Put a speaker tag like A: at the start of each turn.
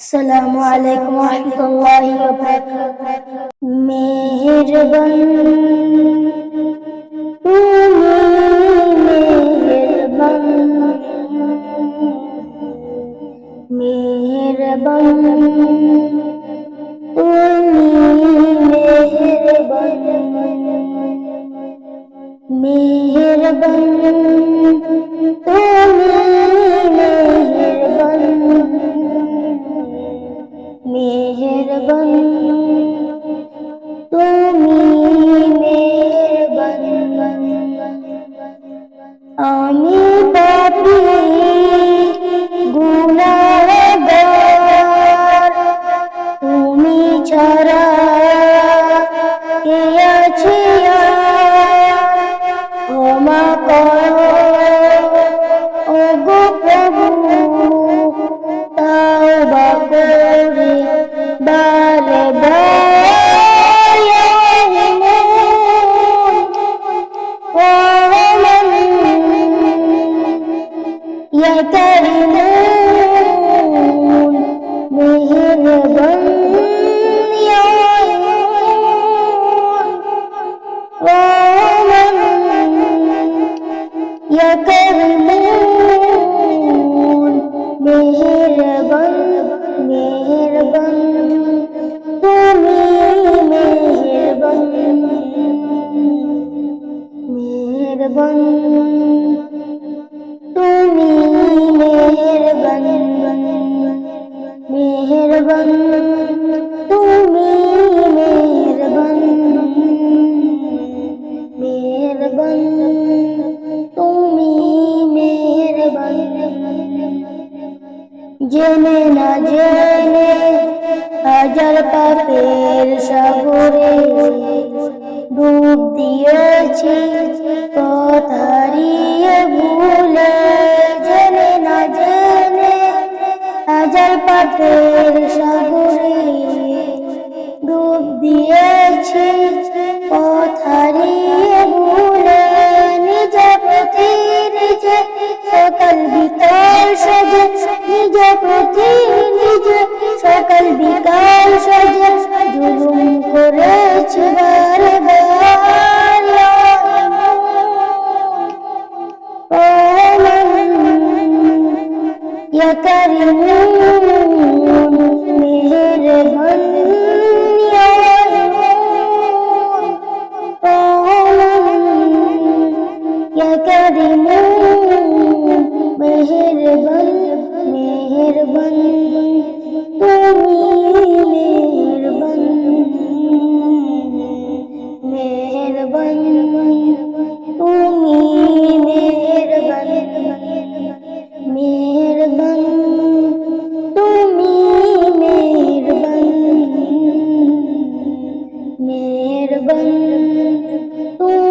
A: السلام علیکم ورحمۃ اللہ وبرکاتہ مہربان تو مہربان مہربان تو مہربان مہربان মেহরবান তুমি মেহরবান। আমি পাপি يا كريمون مهربان يا رحمن يا كريمون مهربان مهربان তুমি মেহেরবান মেহেরবান জেনে না জেনে হাজার পাপের সাগরে ডুব দিয়েছি পথ হারিয়ে ভুলে জেনে না জেনে হাজার পাপের সাগরে ডুব দিয়েছি পথ হারিয়ে ভুলে নিজে প্রতি নিজে সকাল বিকাল সাজে নিজে প্রতি নিজে সকাল বিকাল সাজে জুলুম করেছি বারে يا كريمون مهربان يا يا كريمون مهربان মেহরবন তুমি মেহরবন মেহরবন তুমি মেহরবন মেহরবন তুমি মেহরবন মেহরবন তুমি